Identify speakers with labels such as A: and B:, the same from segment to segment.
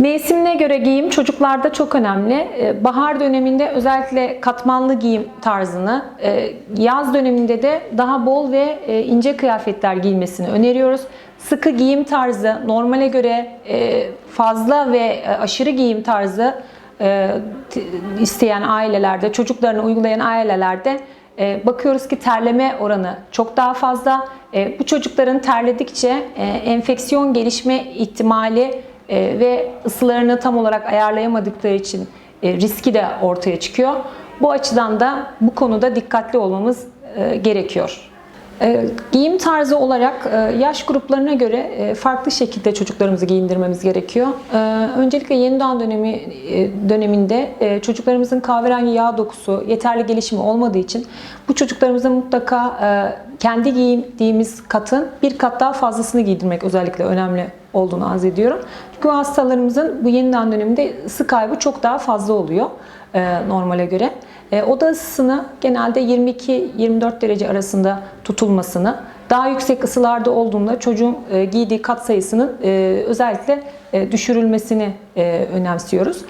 A: Mevsimine göre giyim çocuklarda çok önemli. Ee, Bahar döneminde özellikle katmanlı giyim tarzını, e, yaz döneminde de daha bol ve e, ince kıyafetler giyilmesini öneriyoruz. Sıkı giyim tarzı, normale göre e, fazla ve aşırı giyim tarzı isteyen ailelerde, çocuklarını uygulayan ailelerde bakıyoruz ki terleme oranı çok daha fazla. Bu çocukların terledikçe enfeksiyon gelişme ihtimali e, ve ısılarını tam olarak ayarlayamadıkları için e, riski de ortaya çıkıyor. Bu açıdan da bu konuda dikkatli olmamız e, gerekiyor. E, Giyim tarzı olarak e, yaş gruplarına göre e, farklı şekilde çocuklarımızı giyindirmemiz gerekiyor. Öncelikle yeni doğan dönemi döneminde çocuklarımızın kahverengi yağ dokusu yeterli gelişimi olmadığı için bu çocuklarımızın mutlaka kendi giydiğimiz katın bir kat daha fazlasını giydirmek özellikle önemli olduğunu arz ediyorum. Çünkü hastalarımızın bu yeni doğan döneminde ısı kaybı çok daha fazla oluyor e, normale göre. E, Oda ısısını genelde 22-24 derece arasında tutulmasını, daha yüksek ısılarda olduğunda çocuğun e, giydiği kat sayısının e, özellikle e, düşürülmesini e, önemsiyoruz.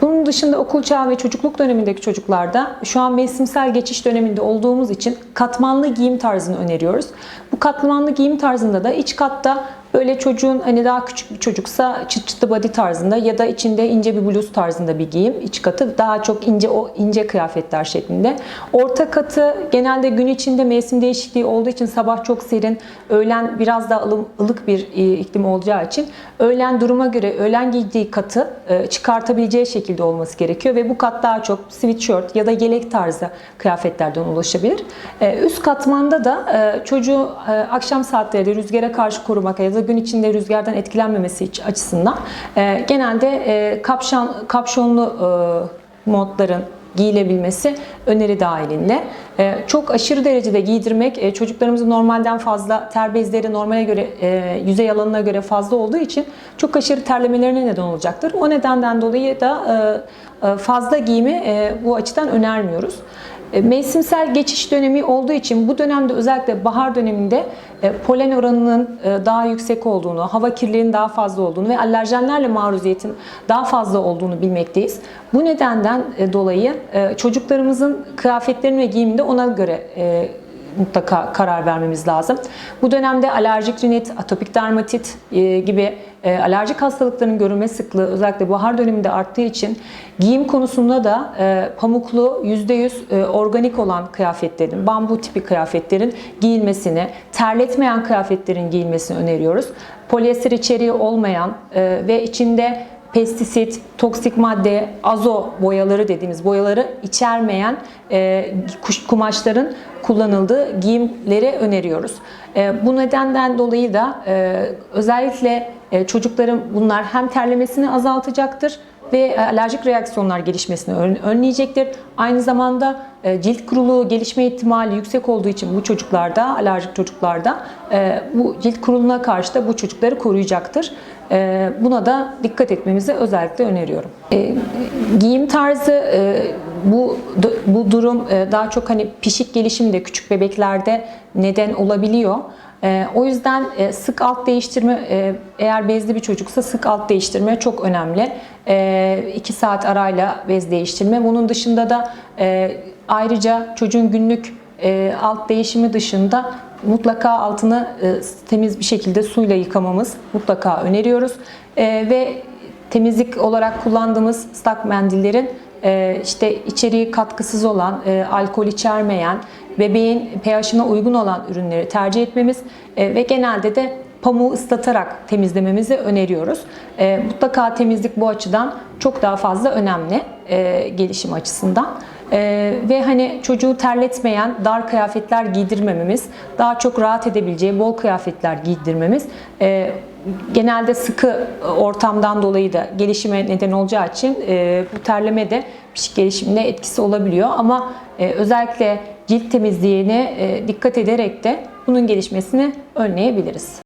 A: Bunun dışında okul çağı ve çocukluk dönemindeki çocuklarda şu an mevsimsel geçiş döneminde olduğumuz için katmanlı giyim tarzını öneriyoruz. Bu katmanlı giyim tarzında da iç katta böyle çocuğun hani daha küçük bir çocuksa çıt çıtlı body tarzında ya da içinde ince bir bluz tarzında bir giyim. İç katı daha çok ince o ince kıyafetler şeklinde. Orta katı genelde gün içinde mevsim değişikliği olduğu için sabah çok serin, öğlen biraz daha ılık bir e, iklim olacağı için öğlen duruma göre öğlen giydiği katı e, çıkartabileceği şekilde olması gerekiyor ve bu kat daha çok sweatshirt ya da yelek tarzı kıyafetlerden ulaşabilir. E, Üst katmanda da çocuğu akşam saatlerinde rüzgara karşı korumak ya da gün içinde rüzgardan etkilenmemesi açısından e, genelde e, kapşon, kapşonlu e, modların giyilebilmesi öneri dahilinde. E, Çok aşırı derecede giydirmek e, çocuklarımızın normalden fazla ter bezleri normale göre e, yüzey alanına göre fazla olduğu için çok aşırı terlemelerine neden olacaktır. O nedenden dolayı da e, e, fazla giyimi e, bu açıdan önermiyoruz. E, Mevsimsel geçiş dönemi olduğu için bu dönemde özellikle bahar döneminde e, polen oranının e, daha yüksek olduğunu, hava kirliliğinin daha fazla olduğunu ve alerjenlerle maruziyetin daha fazla olduğunu bilmekteyiz. Bu nedenden dolayı çocuklarımızın kıyafetlerini ve giyiminde ona göre mutlaka karar vermemiz lazım. Bu dönemde alerjik rinit, atopik dermatit e, gibi e, alerjik hastalıkların görülme sıklığı özellikle bahar döneminde arttığı için giyim konusunda da e, pamuklu %100 e, organik olan kıyafetlerin, bambu tipi kıyafetlerin giyilmesini, terletmeyen kıyafetlerin giyilmesini öneriyoruz. Polyester içeriği olmayan ve içinde pestisit, toksik madde, azo boyaları dediğimiz boyaları içermeyen e, kumaşların kullanıldığı giyimleri öneriyoruz. E, bu nedenden dolayı da e, özellikle çocukların bunlar hem terlemesini azaltacaktır ve alerjik reaksiyonlar gelişmesini ön- önleyecektir. Aynı zamanda e, cilt kuruluğu gelişme ihtimali yüksek olduğu için bu çocuklarda, alerjik çocuklarda e, bu cilt kuruluğuna karşı da bu çocukları koruyacaktır. E, Buna da dikkat etmemizi özellikle öneriyorum. E, Giyim tarzı e, bu bu durum e, daha çok hani pişik gelişimde küçük bebeklerde neden olabiliyor. E, o yüzden e, sık alt değiştirme eğer bezli bir çocuksa sık alt değiştirme çok önemli. 2 saat arayla bez değiştirme. Bunun dışında da ayrıca çocuğun günlük alt değişimi dışında mutlaka altını temiz bir şekilde suyla yıkamamız mutlaka öneriyoruz. Ve temizlik olarak kullandığımız ıslak mendillerin işte içeriği katkısız olan, e, alkol içermeyen, bebeğin pH'ine uygun olan ürünleri tercih etmemiz e, ve genelde de pamuğu ıslatarak temizlememizi öneriyoruz. E, mutlaka temizlik bu açıdan çok daha fazla önemli e, gelişim açısından. E, ve hani çocuğu terletmeyen dar kıyafetler giydirmememiz, daha çok rahat edebileceği bol kıyafetler giydirmemiz e, genelde sıkı ortamdan dolayı da gelişime neden olacağı için e, bu terleme de pişik gelişimine etkisi olabiliyor. Ama e, özellikle cilt temizliğine e, dikkat ederek de bunun gelişmesini önleyebiliriz.